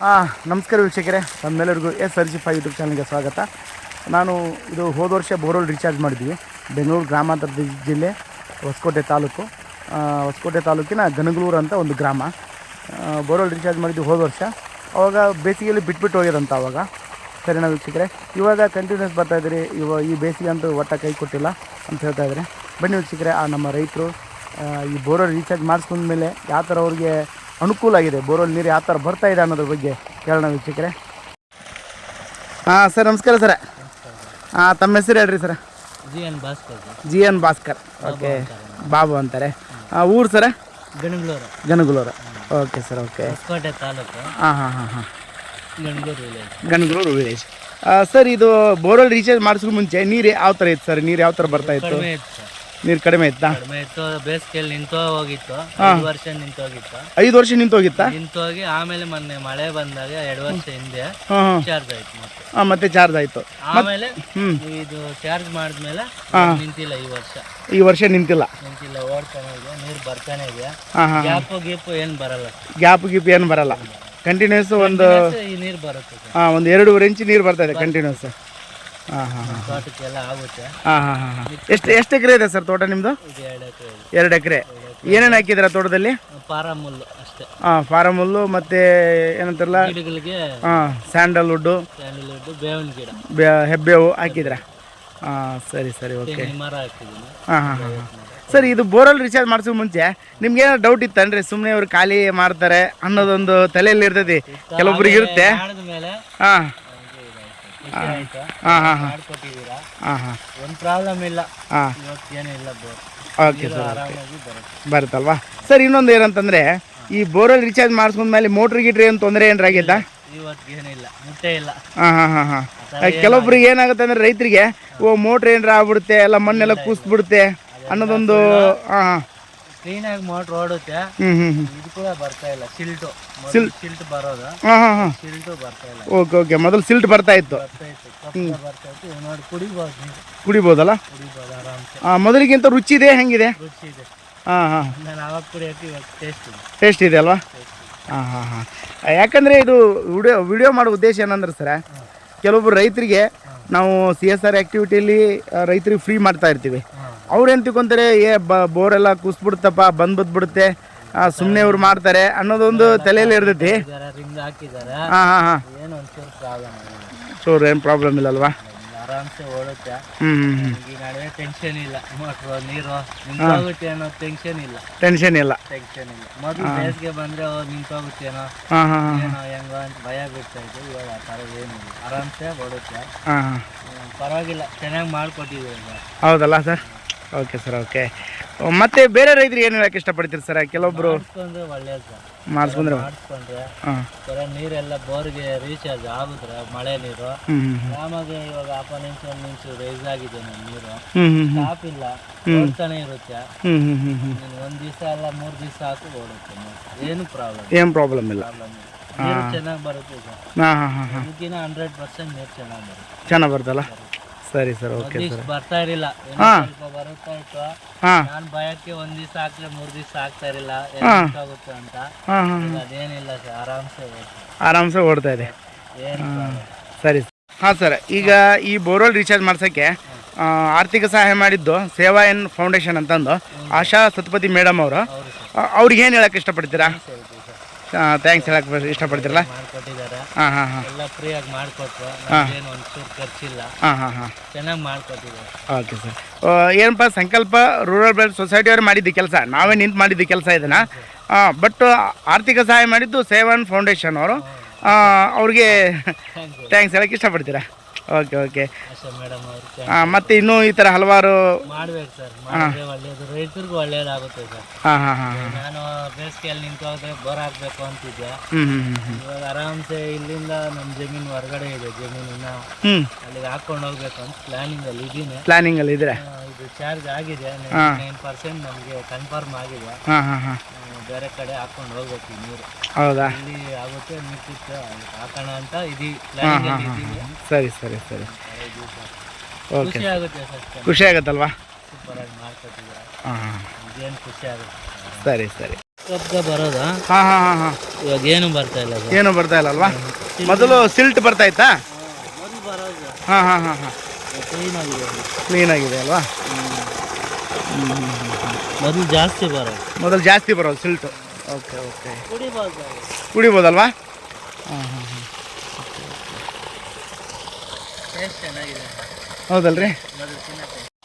ಹಾಂ ನಮಸ್ಕಾರ ವೀಕ್ಷಕರೇ. ತಮ್ಮೆಲ್ಲರಿಗೂ ಎಸ್ ಅರ್ಜಿಫೈ ಯೂಟ್ಯೂಬ್ ಚಾನಲ್ಗೆ ಸ್ವಾಗತ. ನಾನು ಇದು ಹೋದ ವರ್ಷ ಬೋರ್ವೆಲ್ ರೀಚಾರ್ಜ್ ಮಾಡಿದ್ವಿ. ಬೆಂಗಳೂರು ಗ್ರಾಮಾಂತರ ಜಿಲ್ಲೆ ಹೊಸಕೋಟೆ ತಾಲೂಕು. ಹೊಸಕೋಟೆ ತಾಲೂಕಿನ ಗನಗಲೂರು ಅಂತ ಒಂದು ಗ್ರಾಮ. ಬೋರ್ವೆಲ್ ರೀಚಾರ್ಜ್ ಮಾಡಿದ್ವಿ ಹೋದ ವರ್ಷ. ಅವಾಗ ಬೇಸಿಗೆಯಲ್ಲಿ ಬಿಟ್ಬಿಟ್ಟು ಹೋಗ್ಯದಂತ ಅವಾಗ. ಸರಿನಾ ವೀಕ್ಷಕರೇ? ಇವಾಗ ಕಂಟಿನ್ಯೂಸ್ ಬರ್ತಾ ಇದ್ದೀರಿ. ಇವ, ಈ ಬೇಸಿಗೆ ಅಂತೂ ಒಟ್ಟ ಕೈ ಕೊಟ್ಟಿಲ್ಲ ಅಂತ ಹೇಳ್ತಾ ಇದ್ದಾರೆ. ಬನ್ನಿ ವೀಕ್ಷಕರೇ, ಆ, ನಮ್ಮ ರೈತರು ಈ ಬೋರ್ವೆಲ್ ರೀಚಾರ್ಜ್ ಮಾಡಿಸ್ಕೊಂಡ್ಮೇಲೆ ಯಾವ ಥರ ಅವ್ರಿಗೆ ಅನುಕೂಲ ಆಗಿದೆ. ಬೋರ್ವೆಲ್ ನೀರು ಯಾವ ಥರ ಬರ್ತಾ ಇದೆ ಅನ್ನೋದ್ರ ಬಗ್ಗೆ ಕೇಳೋಣ ವೀಕ್ಷಕರೇ. ಹಾಂ ಸರ್ ನಮಸ್ಕಾರ ಸರ್. ಹಾಂ ತಮ್ಮ ಹೆಸರು ಹೇಳ್ರಿ sir. G N Bhaskar G N Bhaskar. Okay. Babu ಅಂತಾರೆ. ಹಾಂ ಊರು sir? Ganaglur Ganaglur okay sir okay. Hosakote taluk. ಹಾಂ ಹಾಂ ಹಾಂ ಹಾಂ. Ganaglur village. Ganaglur village. Sir ಇದು ಬೋರ್ವೆಲ್ ರೀಚಾರ್ಜ್ ಮಾಡಿಸೋ ಮುಂಚೆ ನೀರು ಯಾವ ಥರ ಇತ್ತು ಸರ್? ನೀರು ಯಾವ ಥರ ಬರ್ತಾ ಇತ್ತು? ನೀರು ಕಡಿಮೆ ಇತ್ತಾ? ಕಡಿಮೆ ಇತ್ತು ಬೇಸಿಗೆಯಲ್ಲಿ ನಿಂತು ಹೋಗಿತ್ತು. ಐದು ವರ್ಷ ನಿಂತು ಹೋಗಿತ್ತು. ಐದು ವರ್ಷ ನಿಂತು ಹೋಗಿತ್ತಾ? ನಿಂತು ಹೋಗಿ ಆಮೇಲೆ ಮೊನ್ನೆ ಮಳೆ ಬಂದಾಗ ಎರಡು ವರ್ಷ ಹಿಂದೆ ಹಾಂ ಹಾಂ. ಚಾರ್ಜ್ ಆಯ್ತು ಮತ್ತೆ. ಹಾಂ ಮತ್ತೆ ಚಾರ್ಜ್ ಆಯಿತು. ಆಮೇಲೆ ಹ್ಮ್. ಇದು ಚಾರ್ಜ್ ಮಾಡಿದ್ಮೇಲೆ ನಿಂತಿಲ್ಲ ಈ ವರ್ಷ. ಈ ವರ್ಷ ನಿಂತಿಲ್ಲ. ನಿಂತಿಲ್ಲ ಓಡ್ತಾನೆ ಇದೆ ನೀರು ಬರ್ತಾನೆ ಇದೆ. ಹಾಂ ಹಾಂ ಗ್ಯಾಪು ಗೀಪು ಏನು ಬರಲ್ಲ. ಗ್ಯಾಪ್ ಗೀಪ್ ಏನು ಬರಲ್ಲ. ಕಂಟಿನ್ಯೂಸ್ ಒಂದು ಈ ನೀರು ಬರುತ್ತೆ ಹಾಂ ಒಂದು ಎರಡೂವರೆ ಇಂಚ್ ನೀರು ಬರ್ತಾ ಇದೆ ಕಂಟಿನ್ಯೂಸ್ ತೋಟಕ್ಕೆಲ್ಲ ಆಗುತ್ತೆ. ಹಾಂ ಹಾಂ ಹಾಂ ಹಾಂ. ಎಷ್ಟು ಎಷ್ಟು ಎಕರೆ ಇದೆ ಸರ್ ತೋಟ ನಿಮ್ಮದು ಇದು ಎರಡು ಎಕರೆ ಎರಡು ಎಕರೆ. ಏನೇನು ಹಾಕಿದ್ದೀರಾ ತೋಟದಲ್ಲಿ? ಪಾರಮುಲ್ಲು ಅಷ್ಟೇ. ಹಾಂ ಫಾರಮ್ ಹುಲ್ಲು ಮತ್ತು ಏನಂತಾರಲ್ಲ? ಗಿಡಗಳಿಗೆ ಹಾಂ ಸ್ಯಾಂಡಲ್ವುಡ್ಡು. ಸ್ಯಾಂಡಲ್ವುಡ್ ಬೇವಿನ ಗಿಡ. ಬೆ ಹೆಬ್ಬೇವು ಹಾಕಿದ್ರ ಹಾಂ ಸರಿ ಸರಿ ಓಕೆ. ತೆಂಗಿನ ಮರ ಹಾಕಿದ್ದೀನಿ. ಹಾಂ ಹಾಂ ಹಾಂ ಸರ್ ಇದು ಬೋರಲ್ಲಿ ರಿಚಾರ್ಜ್ ಮಾಡಿಸೋ ಮುಂಚೆ ನಿಮ್ಗೆ ಏನೋ ಡೌಟ್ ಇತ್ತನ್ರಿ ಸುಮ್ಮನೆ ಅವ್ರು ಖಾಲಿ ಮಾಡ್ತಾರೆ ಅನ್ನೋದೊಂದು ತಲೆಯಲ್ಲಿ ಇರ್ತೈತಿ ಕೆಲವೊಬ್ರಿಗೆ ಇರುತ್ತೆ. ಮೇಲೆ ಹಾಂ. ಮಾಡ್ಕೊಟ್ಟಿದ್ದೀರಾ? ಒಂದು ಪ್ರಾಬ್ಲಮ್ ಇಲ್ಲ. ಓಕೆ ಸರ್ ಬರುತ್ತೆ. ಬರುತ್ತಲ್ವಾ? ಸರ್ ಇನ್ನೊಂದು ಏನಂತಂದ್ರೆ ಈ ಬೋರಲ್ಲಿ ರಿಚಾರ್ಜ್ ಮಾಡಿಸ್ಕೊಂಡ್ಮೇಲೆ ಮೋಟ್ರ್ ಗಿಟ್ರಿ ಏನು ತೊಂದರೆ ಏನಾರ ಆಗಿದ್ದ? ಕೆಲವೊಬ್ರಿಗೆ ಏನಾಗುತ್ತೆ ಅಂದ್ರೆ ರೈತರಿಗೆ ಓ ಮೋಟ್ರ್ ಏನಾರ ಆಗ್ಬಿಡುತ್ತೆ ಎಲ್ಲ ಮಣ್ಣೆಲ್ಲ ಕೂಸ್ಬಿಡುತ್ತೆ ಅನ್ನೋದೊಂದು ಹಾಂ ಹಾಂ. ಕ್ಲೀನಾಗಿ ಮೋಟ್ರ್ ಓಡುತ್ತೆ ಹ್ಞೂ ಹ್ಞೂ ಇದು ಕೂಡ ಬರ್ತಾ ಇಲ್ಲ ಸಿಲ್ಟು ಸಿಲ್ಟ್ ಬರೋದು. ಹಾಂ ಹಾಂ ಹಾಂ. ಸಿಲ್ಟು ಬರ್ತಾ ಇಲ್ಲ. ಓಕೆ ಓಕೆ ಮೊದಲು ಸಿಲ್ಟ್ ಬರ್ತಾ ಇತ್ತು. ಬರ್ತಾ ಇತ್ತು. ಕಪ್ಪೆ ಬರ್ತಾ ಇತ್ತು. ಇವಾಗ ನೋಡಿ ಕುಡಿಬೋದು ನೀವು. ಕುಡಿಬೋದಲ್ಲ? ಕುಡಿಬೋದು ಆರಾಮ್ಸೆ. ಹಾಂ ಮೊದಲಿಗಿಂತ ರುಚಿ ಇದೆ ಹೆಂಗಿದೆ? ರುಚಿ ಇದೆ. ಹಾಂ ಹಾಂ. ನಾನು ಆವಾಗ ಕುಡಿಯೋಕೆ ಇವಾಗ ಟೇಸ್ಟ್ ಇದೆ. ಟೇಸ್ಟ್ ಇದೆ ಅಲ್ವಾ? ಹಾಂ ಹಾಂ ಹಾಂ. ಯಾಕಂದರೆ ಇದು ವಿಡಿಯೋ ವಿಡಿಯೋ ಮಾಡೋ ಉದ್ದೇಶ ಏನಂದ್ರೆ ಸರ ಕೆಲವೊಬ್ಬರು ರೈತರಿಗೆ ನಾವು ಸಿ ಎಸ್ ಆರ್ ಆ್ಯಕ್ಟಿವಿಟಿಯಲ್ಲಿ ರೈತರಿಗೆ ಫ್ರೀ ಮಾಡ್ತಾ ಇರ್ತೀವಿ. ಹಾಂ ಅವ್ರು ಏನು ತಿಳ್ಕೊಂತಾರೆ ಏ ಬ ಬೋರೆಲ್ಲ ಕುಸ್ಬಿಡುತ್ತಪ್ಪ ಬಂದು ಬಿದ್ಬಿಡುತ್ತೆ. ಸುಮ್ಮನೆ ಇವ್ರು ಮಾಡ್ತಾರೆ. ಅನ್ನೋದೊಂದು ತಲೆಯಲ್ಲಿ ಇರ್ತೈತಿ. ಹಾಂ ಹಾಂ ಹಾಂ. ಏನು ಚೂರು ಏನು ಪ್ರಾಬ್ಲಮ್ ಇಲ್ಲಲ್ವಾ ಆರಾಮ್ಸೆ ಓಡುತ್ತೆ. ಈ ನಡುವೆ ಟೆನ್ಷನ್ ಇಲ್ಲ. ಮೋಟ್ರು ನೀರು ನಿಂತೋಗುತ್ತೆ ಅನ್ನೋ ಟೆನ್ಷನ್ ಇಲ್ಲ. ಟೆನ್ಷನ್ ಇಲ್ಲ. ಟೆನ್ಷನ್ ಇಲ್ಲ. ಮೊದಲು ಬೇಸಿಗೆ ಬಂದ್ರೆ ಹಾಂ ಹಾಂ ಏನೋ ಹೆಂಗೋ ಅಂತ ಭಯ ಬಿಡ್ತಾ ಇತ್ತು. ಇವಾಗ ಆ ಥರ ಏನಿಲ್ಲ ಆರಾಮ್ಸೆ ಓಡುತ್ತೆ. ಪರವಾಗಿಲ್ಲ. ಚೆನ್ನಾಗಿ ಮಾಡ್ಕೊಟ್ಟಿದ್ದೀವಿ ಹೌದಲ್ಲ ಸರ್? ಓಕೆ ಸರ್ ಓಕೆ ಮತ್ತೆ ಬೇರೆ ರೈತರು ಏನು ಹೇಳಕ್ಕೆ ಇಷ್ಟಪಡ್ತೀರಿ ಸರ್ ಕೆಲವೊಬ್ರು ಮಾಡಿಸ್ಕೊಂಡ್ರೆ ಒಳ್ಳೇದು ಸರ್ ಮಾಡಿಸ್ಕೊಂಡ್ರೆ ಮಾಡಿಸ್ಕೊಂಡ್ರೆ ಹಾಂ. ನೀರೆಲ್ಲ ಬೋರ್ಗೆ ರೀಚಾರ್ಜ್ ಆಗುದ್ರೆ ಮಳೆ ನೀರು. ಆರಾಮಾಗಿ ಇವಾಗ ಹಾಫ್ ಅನ್ ಇಂಚ್ ಒಂದು ಇಂಚು ರೈಸ್ ಆಗಿದೆ ನಮ್ಮ ನೀರು. ಸ್ಟಾಪ್ ಇಲ್ಲ. ಓಡ್ತಾನೆ ಇರುತ್ತೆ. ಒಂದ್ ದಿವಸ ಅಲ್ಲ ಮೂರು ದಿವಸ ಹಾಕು ಓಡುತ್ತೆ ಏನು ಪ್ರಾಬ್ಲಮ್ ಏನು ಪ್ರಾಬ್ಲಮ್ ಇಲ್ಲ. ನೀರು ಚೆನ್ನಾಗಿ ಬರುತ್ತೆ ಸರ್ ಹಾಂ ಹಾಂ ಹಾಂ ಹಾಂ. ಇದಕ್ಕಿಂತ ಹಂಡ್ರೆಡ್ ಪರ್ಸೆಂಟ್ ನೀರು ಚೆನ್ನಾಗಿ ಬರುತ್ತೆ. ಚೆನ್ನಾಗಿ ಬರ್ತಲ್ಲ ಸರಿ ಸರ್ ಓಕೆ ಸರ್. ಬರ್ತಾ ಇರಲಿಲ್ಲ. ಸ್ವಲ್ಪ ಬರುತ್ತಾ ಇತ್ತು. ಹಾಂ. ನಾನು ಭಯಕ್ಕೆ ಒಂದ್ ದಿವಸ ಹಾಕ್ರೆ ಮೂರ್ ದಿವಸ ಆಗ್ತಾ ಇರಲಿಲ್ಲ. ಆಗುತ್ತೆ ಅಂತ. ಈಗ ಅದೇನಿಲ್ಲ ಸರ್ ಆರಾಮ್ಸೆ ಆರಾಮ್ಸೆ ಓಡ್ತಾ ಇದೆ. ಏನು ಸರಿ ಹಾಂ ಸರ್ ಈಗ ಈ ಬೋರ್ವೆಲ್ ರೀಚಾರ್ಜ್ ಮಾಡ್ಸೋಕ್ಕೆ ಆ, ಆರ್ಥಿಕ ಸಹಾಯ ಮಾಡಿದ್ದು ಸೇವಾ ಎನ್ ಫೌಂಡೇಶನ್ ಅಂತಂದು ಆಶಾ ಸತ್ಪತಿ ಮೇಡಮ್ ಅವರು. ಅವ್ರಿಗೆ ಏನು ಹೇಳಕ್ಕೆ ಇಷ್ಟಪಡ್ತೀರಾ? ಸರ್ ಥ್ಯಾಂಕ್ಸ್ ಹೇಳಕ್ಕೆ ಇಷ್ಟಪಡ್ತೀರಲ್ಲ? ಮಾಡ್ಕೊಟ್ಟಿದ್ದಾರೆ. ಹಾಂ ಹಾಂ ಹಾಂ. ಎಲ್ಲ ಫ್ರೀಯಾಗಿ ಮಾಡಿಕೊಟ್ರು. ನಮ್ಗೇನು ಒಂಚೂರು ಖರ್ಚಿಲ್ಲ. ಹಾಂ ಹಾಂ ಹಾಂ. ಚೆನ್ನಾಗಿ ಮಾಡಿಕೊಟ್ಟಿದ್ದಾರೆ. Okay sir. ಏನಪ್ಪ ಸಂಕಲ್ಪ ರೂರಲ್ ಬೆಲ್ಟ್ ಸೊಸೈಟಿಯವರು ಮಾಡಿದ್ದು ಕೆಲಸ? ನಾವೇ ನಿಂತು ಮಾಡಿದ್ದು ಕೆಲಸ ಇದನ್ನು? ಬಟ್ ಆರ್ಥಿಕ ಸಹಾಯ ಮಾಡಿದ್ದು ಸೇವನ್ ಫೌಂಡೇಶನ್ ಅವರು. ಅವ್ರಿಗೆ ಥ್ಯಾಂಕ್ ಥ್ಯಾಂಕ್ಸ್ ಹೇಳಕ್ಕೆ ಇಷ್ಟಪಡ್ತೀರಾ? ಓಕೆ ಓಕೆ ಆಶಾ ಮೇಡಮ್ ಅವರು ಮತ್ತೆ ಇನ್ನೂ ಈ ತರ ಹಲವಾರು ಮಾಡ್ಬೇಕು ಸರ್ ಮಾಡಿದ್ರೆ ಒಳ್ಳೇದು ರೈತರಿಗೂ ಒಳ್ಳೇದಾಗುತ್ತೆ ಸರ್ ಹಾಂ ಹಾಂ ಹಾಂ ಹಾಂ. ನಾನು ಬೇಸಿಗೆಯಲ್ಲಿ ನಿಂತು ಹೋದ್ರೆ ಬೋರ್ ಹಾಕ್ಬೇಕು ಅಂತಿದ್ದೆ. ಹ್ಞೂ ಹ್ಞೂ ಹ್ಞೂ ಹ್ಞೂ ಇವಾಗ ಆರಾಮ್ಸೆ ಇಲ್ಲಿಂದ ನಮ್ಮ ಜಮೀನು ಹೊರಗಡೆ ಇದೆ ಜಮೀನಿನ ಹ್ಞೂ ಅಲ್ಲಿಗೆ ಹಾಕೊಂಡು ಹೋಗ್ಬೇಕು ಅಂತ ಪ್ಲಾನಿಂಗ್ ಅಲ್ಲಿ ಇದ್ದೀನಿ. ಪ್ಲಾನಿಂಗಲ್ಲಿ ಇದ್ರೆ. ಇದು ಚಾರ್ಜ್ ಆಗಿದೆ ನೈನ್ ಪರ್ಸೆಂಟ್ ನಮಗೆ ಕನ್ಫರ್ಮ್ ಆಗಿದೆ. ಹಾಂ ಹಾಂ ಹಾಂ. ಆ, ಬೇರೆ ಕಡೆ ಹಾಕೊಂಡು ಹೋಗ್ಬೇಕು ನೀರು. ಹೌದಾ? ಇಲ್ಲಿ ಆಗುತ್ತೆ ಅಲ್ಲಿ ಹಾಕೋಣ ಅಂತ ಇದೀವಿ ಇದ್ದೀವಿ. ಸರಿ ಸರಿ ಸರಿ. ಓಕೆ ಖುಷಿ ಆಗುತ್ತೆ ಸರ್. ಖುಷಿ ಆಗುತ್ತಲ್ವಾ? ಸೂಪರ್ ಆಗಿ ಮಾಡ್ಕೊಟ್ಟಿದ್ದೀರಾ. ಹಾಂ ಇದೇನು ಖುಷಿ ಆಗುತ್ತೆ ಸರಿ? ಸರಿ ಶಬ್ದ ಬರೋದಾ? ಹಾಂ ಹಾಂ ಹಾಂ ಹಾಂ. ಇವಾಗ ಏನು ಬರ್ತಾ ಇಲ್ಲ ಸರ್? ಏನು ಬರ್ತಾ ಇಲ್ಲ ಅಲ್ವಾ ಮೊದಲು ಸಿಲ್ಟ್ ಬರ್ತಾ ಇತ್ತಾ? ಮೊದಲು ಬರೋದು ಹಾಂ ಹಾಂ ಹಾಂ ಹಾಂ. ಕ್ಲೀನ್ ಆಗಿದೆ. ಕ್ಲೀನ್ ಆಗಿದೆ ಅಲ್ವಾ? ಮೊದಲು ಜಾಸ್ತಿ ಬರೋದು. ಮೊದಲು ಜಾಸ್ತಿ ಬರೋದು ಸಿಲ್ಟು. Okay okay. ಕುಡಿಬೋದು. ಕುಡಿಬೋದಲ್ವಾ? ಹಾಂ ಹಾಂ ಹಾಂ. ಟೇಸ್ಟ್ ಚೆನ್ನಾಗಿದೆ. ಹೌದಲ್ರಿ?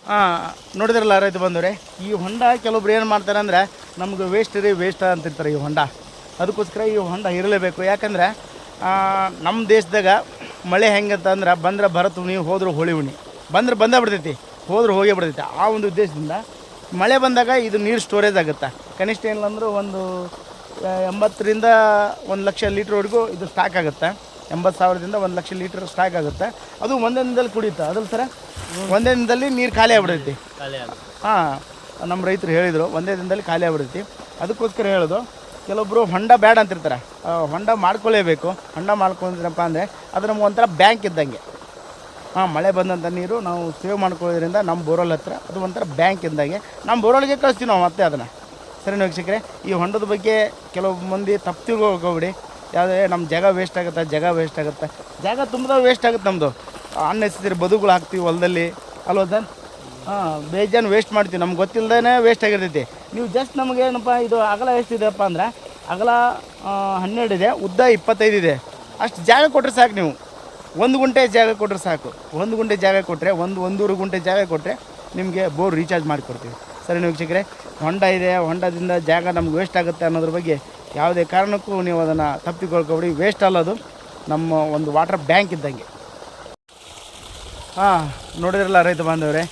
ಹಾಂ ನೋಡಿದ್ರಲ್ಲ ರೈತ ಬಂದವ್ರೆ ಈ ಹೊಂಡ ಕೆಲವೊಬ್ರು ಏನು ಮಾಡ್ತಾರೆ ಅಂದರೆ ನಮ್ಗೆ ವೇಸ್ಟ್ ರೀ ವೇಸ್ಟ್ ಅಂತಿರ್ತಾರೆ ಈ ಹೊಂಡ. ಅದಕ್ಕೋಸ್ಕರ ಈ ಹೊಂಡ ಇರಲೇಬೇಕು. ಯಾಕಂದ್ರೆ ನಮ್ಮ ದೇಶದಾಗ ಮಳೆ ಹೆಂಗಂತ ಅಂದ್ರೆ ಬಂದ್ರೆ ಭರತ್ ಉಣಿ ಹೋದ್ರೆ ಹೋಳಿ ಉಣಿ ಬಂದ್ರೆ ಬಂದೇ ಬಿಡ್ತೈತಿ ಹೋದ್ರೆ ಹೋಗೇ ಬಿಡ್ತೈತಿ. ಆ ಒಂದು ಉದ್ದೇಶದಿಂದ ಮಳೆ ಬಂದಾಗ ಇದು ನೀರು ಸ್ಟೋರೇಜ್ ಆಗುತ್ತೆ. ಕನಿಷ್ಠ ಏನಿಲ್ಲ ಅಂದರೂ ಒಂದು ಎಂಬತ್ತರಿಂದ ಒಂದು ಲಕ್ಷ ಲೀಟ್ರ್ವರೆಗೂ ಇದು ಸ್ಟಾಕ್ ಆಗುತ್ತೆ. ಎಂಬತ್ತು ಸಾವಿರದಿಂದ ಒಂದು ಲಕ್ಷ ಲೀಟ್ರ್ ಸ್ಟಾಕ್ ಆಗುತ್ತೆ. ಅದು ಒಂದೇ ದಿನದಲ್ಲಿ ಕುಡಿಯುತ್ತೆ. ಅದಲ್ಲ ಸರ ಒಂದೇ ದಿನದಲ್ಲಿ ನೀರು ಖಾಲಿ ಆಗ್ಬಿಡೈತಿ. ಹಾಂ ನಮ್ಮ ರೈತರು ಹೇಳಿದರು ಒಂದೇ ದಿನದಲ್ಲಿ ಖಾಲಿ ಆಗ್ಬಿಡೈತಿ. ಅದಕ್ಕೋಸ್ಕರ ಹೇಳೋದು ಕೆಲವೊಬ್ಬರು ಹೊಂಡ ಬ್ಯಾಡ ಅಂತಿರ್ತಾರೆ. ಹೊಂಡ ಮಾಡ್ಕೊಳ್ಳೇಬೇಕು ಹೊಂಡ ಮಾಡ್ಕೊಂಡ್ರಪ್ಪ ಅಂದರೆ ಅದು ನಮ್ಗೆ ಒಂಥರ ಬ್ಯಾಂಕ್ ಇದ್ದಂಗೆ. ಹಾಂ ಮಳೆ ಬಂದಂಥ ನೀರು ನಾವು ಸೇವ್ ಮಾಡ್ಕೊಳ್ಳೋದ್ರಿಂದ ನಮ್ಮ ಬೋರಲ್ ಹತ್ರ, ಅದು ಒಂಥರ ಬ್ಯಾಂಕ್ ಇದ್ದಂಗೆ ನಮ್ಮ ಬೋರಲ್ಗೆ ಕಳಿಸ್ತೀವಿ ನಾವು ಮತ್ತೆ ಅದನ್ನು. ಸರಿ ವೀಕ್ಷಕರೇ? ಈ ಹೊಂಡದ ಬಗ್ಗೆ ಕೆಲವು ಮಂದಿ ತಪ್ಪು ಯಾವುದೇ ನಮ್ಮ ಜಾಗ ವೇಸ್ಟ್ ಆಗುತ್ತೆ? ಜಾಗ ವೇಸ್ಟ್ ಆಗುತ್ತೆ? ಜಾಗ ತುಂಬ ವೇಸ್ಟ್ ಆಗುತ್ತೆ ನಮ್ಮದು ಅನ್ನೆಸರಿ ಬದುಗಳು ಹಾಕ್ತೀವಿ ಹೊಲದಲ್ಲಿ. ಅಲ್ವಾ ಸರ್? ಹಾಂ, ಬೇಜಾನ್ ವೇಸ್ಟ್ ಮಾಡ್ತೀವಿ. ನಮ್ಗೆ ಗೊತ್ತಿಲ್ಲದೇ ವೇಸ್ಟ್ ಆಗಿರ್ತೈತಿ. ನೀವು ಜಸ್ಟ್ ನಮಗೆ ಏನಪ್ಪ, ಇದು ಅಗಲ ಎಷ್ಟಿದೆಪ್ಪ ಅಂದ್ರೆ, ಅಗಲ ಹನ್ನೆರಡಿದೆ ಉದ್ದ ಇಪ್ಪತ್ತೈದು ಇದೆ. ಅಷ್ಟು ಜಾಗ ಕೊಟ್ಟರೆ ಸಾಕು ನೀವು. ಒಂದು ಗುಂಟೆ ಜಾಗ ಕೊಟ್ಟರೆ ಸಾಕು. ಒಂದು ಗುಂಟೆ ಜಾಗ ಕೊಟ್ಟರೆ ಒಂದು, ಒಂದೂರು ಗುಂಟೆ ಜಾಗ ಕೊಟ್ಟರೆ ನಿಮಗೆ ಬೋರ್ ರೀಚಾರ್ಜ್ ಮಾಡಿಕೊಡ್ತೀವಿ. ಸರಿ ವೀಕ್ಷಕರೇ, ಹೊಂಡ ಇದೆ, ಹೊಂಡದಿಂದ ಜಾಗ ನಮ್ಗೆ ವೇಸ್ಟ್ ಆಗುತ್ತೆ ಅನ್ನೋದ್ರ ಬಗ್ಗೆ ಯಾವುದೇ ಕಾರಣಕ್ಕೂ ನೀವು ಅದನ್ನು ತಪ್ಪಿಕೊಳ್ಕೊಬಿಡಿ. ವೇಸ್ಟ್ ಅಲ್ಲದು ನಮ್ಮ ಒಂದು ವಾಟರ್ ಬ್ಯಾಂಕ್ ಇದ್ದಂಗೆ. ಹಾಂ, ನೋಡಿದ್ರಲ್ಲ ರೈತ ಬಾಂಧವ್ರೆ,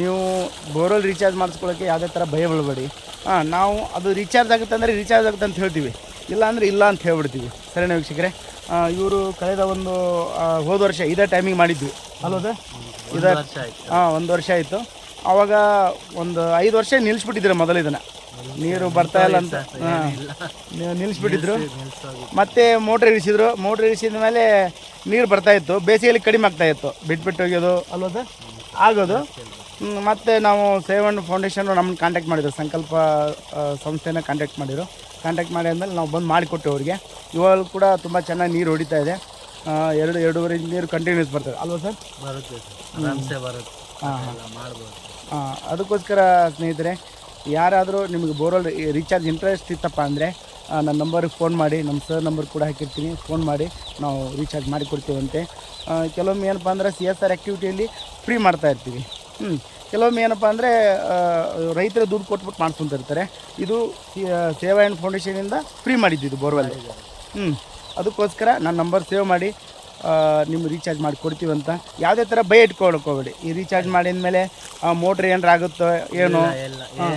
ನೀವು ಬೋರ್ವೆಲ್ ರೀಚಾರ್ಜ್ ಮಾಡಿಸ್ಕೊಳ್ಳೋಕ್ಕೆ ಯಾವುದೇ ಥರ ಭಯ ಬೀಳಬೇಡಿ. ಹಾಂ, ನಾವು ಅದು ರೀಚಾರ್ಜ್ ಆಗುತ್ತೆ ಅಂದರೆ ರೀಚಾರ್ಜ್ ಆಗುತ್ತೆ ಅಂತ ಹೇಳ್ತೀವಿ. ಇಲ್ಲ ಅಂದರೆ ಇಲ್ಲ ಅಂತ ಹೇಳ್ಬಿಡ್ತೀವಿ. ಸರಿನಾ ವೀಕ್ಷಕರೇ? ಇವರು ಕಳೆದ ಒಂದು ಹೋದ ವರ್ಷ ಇದೇ ಟೈಮಿಂಗ್ ಮಾಡಿದ್ವಿ. ಇದೇ ವರ್ಷ ಆಯ್ತು. ಹಾಂ ಒಂದು ವರ್ಷ ಆಯಿತು. ಆವಾಗ ಒಂದು ಐದು ವರ್ಷ ನಿಲ್ಲಿಸ್ಬಿಟ್ಟಿದ್ರೆ ಮೊದಲು ಇದನ್ನು. ನೀರು ಬರ್ತಾ ಇಲ್ಲ ಅಂತ. ಹಾಂ. ನಿಲ್ಲಿಸ್ಬಿಟ್ಟಿದ್ರು ಮತ್ತೆ ಮೋಟ್ರ್ ಇಳಿಸಿದ್ರು. ಮೋಟ್ರ್ ಇಳಿಸಿದ ಮೇಲೆ ನೀರು ಬರ್ತಾ ಇತ್ತು. ಬೇಸಿಗೆಯಲ್ಲಿ ಕಡಿಮೆ ಆಗ್ತಾ ಇತ್ತು. ಬಿಟ್ಬಿಟ್ಟು ಹೋಗ್ಯೋದು ಅಲ್ವಾ ಸರ್ ಆಗೋದು. ಮತ್ತು ನಾವು ಸೇವನ್ ಫೌಂಡೇಶನ್ ನಮ್ಮನ್ನು ಕಾಂಟ್ಯಾಕ್ಟ್ ಮಾಡಿದ್ರು. ಸಂಕಲ್ಪ ಸಂಸ್ಥೆನ ಕಾಂಟ್ಯಾಕ್ಟ್ ಮಾಡಿದ್ರು. ಕಾಂಟ್ಯಾಕ್ಟ್ ಮಾಡಿ ಅಂದಮೇಲೆ ನಾವು ಬಂದು ಮಾಡಿಕೊಟ್ಟು ಅವ್ರಿಗೆ. ಇವಾಗ ಕೂಡ ತುಂಬ ಚೆನ್ನಾಗಿ ನೀರು ಹೊಡಿತಾ ಇದೆ. ಎರಡು ಎರಡೂವರೆ ನೀರು ಕಂಟಿನ್ಯೂಸ್ ಬರ್ತದೆ. ಅಲ್ವಾ ಸರ್? ಬರುತ್ತೆ ಸರ್. ಬರುತ್ತೆ. ಹಾಂ ಮಾಡ್ಬೋದು. ಆ, ಅದಕ್ಕೋಸ್ಕರ ಸ್ನೇಹಿತರೆ ಯಾರಾದರೂ ನಿಮಗೆ ಬೋರ್ವೆಲ್ ರೀಚಾರ್ಜ್ ಇಂಟ್ರೆಸ್ಟ್ ಇತ್ತಪ್ಪ ಅಂದರೆ ನನ್ನ ನಂಬರಿಗೆ ಫೋನ್ ಮಾಡಿ ನಮ್ಮ ಸರ್ ನಂಬರ್ ಕೂಡ ಹಾಕಿರ್ತೀನಿ. ಫೋನ್ ಮಾಡಿ ನಾವು ರೀಚಾರ್ಜ್ ಮಾಡಿ ಕೊಡ್ತೀವಂತೆ ಕೆಲವೊಮ್ಮೆ ಏನಪ್ಪ ಅಂದರೆ ಸಿ ಎಸ್ ಆರ್ ಆ್ಯಕ್ಟಿವಿಟಿಯಲ್ಲಿ ಫ್ರೀ ಮಾಡ್ತಾ ಇರ್ತೀವಿ. ಹ್ಞೂ ಕೆಲವೊಮ್ಮೆ ಏನಪ್ಪ ಅಂದರೆ ರೈತರ ದುಡ್ಡು ಕೊಟ್ಬಿಟ್ಟು ಮಾಡ್ಕೊಂತಿರ್ತಾರೆ ಇದು ಸೇವಾ ಆ್ಯಂಡ್ ಫೌಂಡೇಶನಿಂದ ಫ್ರೀ ಮಾಡಿದ್ದು ಇದು ಬೋರ್ವೆಲ್. ಹ್ಞೂ ಅದಕ್ಕೋಸ್ಕರ ನನ್ನ ನಂಬರ್ ಸೇವ್ ಮಾಡಿ ನಿಮ್ಮ ರೀಚಾರ್ಜ್ ಮಾಡಿ ಕೊಡ್ತೀವಂತ ಯಾವುದೇ ಥರ ಭಯ ಇಟ್ಕೊಳಕ್ಕೆ ಹೋಗ್ಬೇಡಿ. ಈ ರೀಚಾರ್ಜ್ ಮಾಡಿದ ಮೇಲೆ ಮೋಟ್ರ್ ಏನಾರ ಆಗುತ್ತೋ ಏನೋ?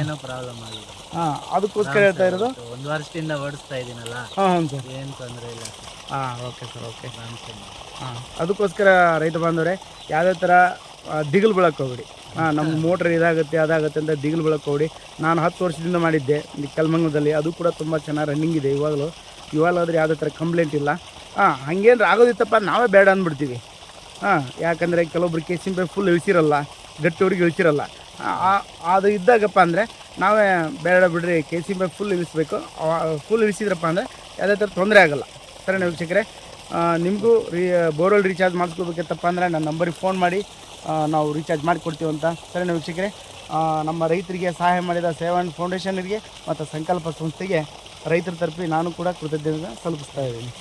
ಏನೋ ಪ್ರಾಬ್ಲಮ್ ಆಗಿಲ್ಲ ಹಾಂ ಅದಕ್ಕೋಸ್ಕರ ಹೇಳ್ತಾ ಇರೋದು? ಒಂದು ವರ್ಷದಿಂದ ಓಡಿಸ್ತಾ ಇದ್ದೀನಲ್ಲ ಹಾಂ ಹ್ಞೂ ಸರ್. ಏನು ತೊಂದರೆ ಇಲ್ಲ. ಹಾಂ ಓಕೆ ಸರ್ ಓಕೆ. ಹಾಂ ಅದಕ್ಕೋಸ್ಕರ ರೈತ ಬಾಂಧವರೇ ಯಾವುದೇ ಥರ ದಿಗಿಲು ಬೀಳಕ್ಕೆ ಹೋಗ್ಬೇಡಿ. ಹಾಂ ನಮ್ಮ ಮೋಟ್ರ್ ಇದಾಗುತ್ತೆ, ಅದಾಗುತ್ತೆ ಅಂತ ದಿಗಿಲು ಬೀಳಕ್ಕೆ ಹೋಗಿ ನಾನು ಹತ್ತು ವರ್ಷದಿಂದ ಮಾಡಿದ್ದೆ ಇಲ್ಲಿ ಕಲ್ಮಂಗಲದಲ್ಲಿ. ಅದು ಕೂಡ ತುಂಬ ಚೆನ್ನಾಗಿ ರನ್ನಿಂಗ್ ಇದೆ ಇವಾಗಲೂ. ಇವಾಗಾದರೆ ಯಾವುದೇ ಥರ ಕಂಪ್ಲೇಂಟ್ ಇಲ್ಲ. ಹಾಂ ಹಂಗೇನು ಆಗೋದಿತ್ತಪ್ಪ, ನಾವೇ ಬೇಡ ಅಂದ್ಬಿಡ್ತೀವಿ. ಹಾಂ ಯಾಕಂದರೆ ಕೆಲವೊಬ್ರು ಕೇಸಿನ ಪೇ ಫುಲ್ ಇಳಿಸಿರಲ್ಲ ಗಟ್ಟಿಯವ್ರಿಗೆ ಇಳಿಸಿರಲ್ಲ. ಅದು ಇದ್ದಾಗಪ್ಪ ಅಂದರೆ ನಾವೇ ಬೇಡ ಬಿಡ್ರಿ ಕೆ ಸಿ ಬೈ ಫುಲ್ ಇಳಿಸ್ಬೇಕು ಫುಲ್ ಇಳಿಸಿದ್ರಪ್ಪ ಅಂದರೆ ಯಾವುದೇ ಥರ ತೊಂದರೆ ಆಗಲ್ಲ. ಸರಿ ನಿಮಗೂ ರೀ ಬೋರ್ವೆಲ್ ರೀಚಾರ್ಜ್ ಮಾಡಿಸ್ಕೋಬೇಕಿತ್ತಪ್ಪ ಅಂದರೆ ನನ್ನ ನಂಬರಿಗೆ ಫೋನ್ ಮಾಡಿ. ನಾವು ರೀಚಾರ್ಜ್ ಮಾಡಿಕೊಡ್ತೀವಿ ಅಂತ. ಸರಿನಾ ವೀಕ್ಷಕರೇ ನಮ್ಮ ರೈತರಿಗೆ ಸಹಾಯ ಮಾಡಿದ ಸೇವನ್ ಫೌಂಡೇಶನ್ಗೆ ಮತ್ತು ಸಂಕಲ್ಪ ಸಂಸ್ಥೆಗೆ ರೈತರ ತರಪಿ ನಾನು ಕೂಡ ಕೃತಜ್ಞತೆ ತಲುಪಿಸ್ತಾ ಇದ್ದೀನಿ.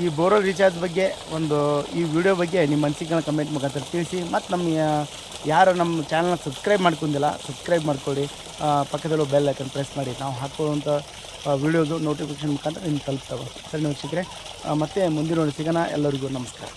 ಈ ಬೋರ್ವೆಲ್ ರೀಚಾರ್ಜ್ ಬಗ್ಗೆ ಒಂದು, ಈ ವಿಡಿಯೋ ಬಗ್ಗೆ ನಿಮ್ಮ ಅನಿಸಿಕೆನ ಕಮೆಂಟ್ ಮುಖಾಂತರ ತಿಳಿಸಿ ಮತ್ತು ನಮ್ಮ ಯಾರು ನಮ್ಮ ಚಾನಲ್ನ ಸಬ್ಸ್ಕ್ರೈಬ್ ಮಾಡ್ಕೊಂಡಿಲ್ಲ ಸಬ್ಸ್ಕ್ರೈಬ್ ಮಾಡ್ಕೊಳ್ಳಿ. ಪಕ್ಕದಲ್ಲೂ ಬೆಲ್ ಐಕನ್ ಪ್ರೆಸ್ ಮಾಡಿ. ನಾವು ಹಾಕುವಂಥ ವಿಡಿಯೋದು ನೋಟಿಫಿಕೇಶನ್ ಮುಖಾಂತರ ನಿಮ್ಗೆ ತಲುಪ್ತವೆ. ಸರಿ ವೀಕ್ಷಕರೇ ಮತ್ತೆ ಮುಂದಿನ ಸಿಗೋಣ. ಎಲ್ಲರಿಗೂ ನಮಸ್ಕಾರ.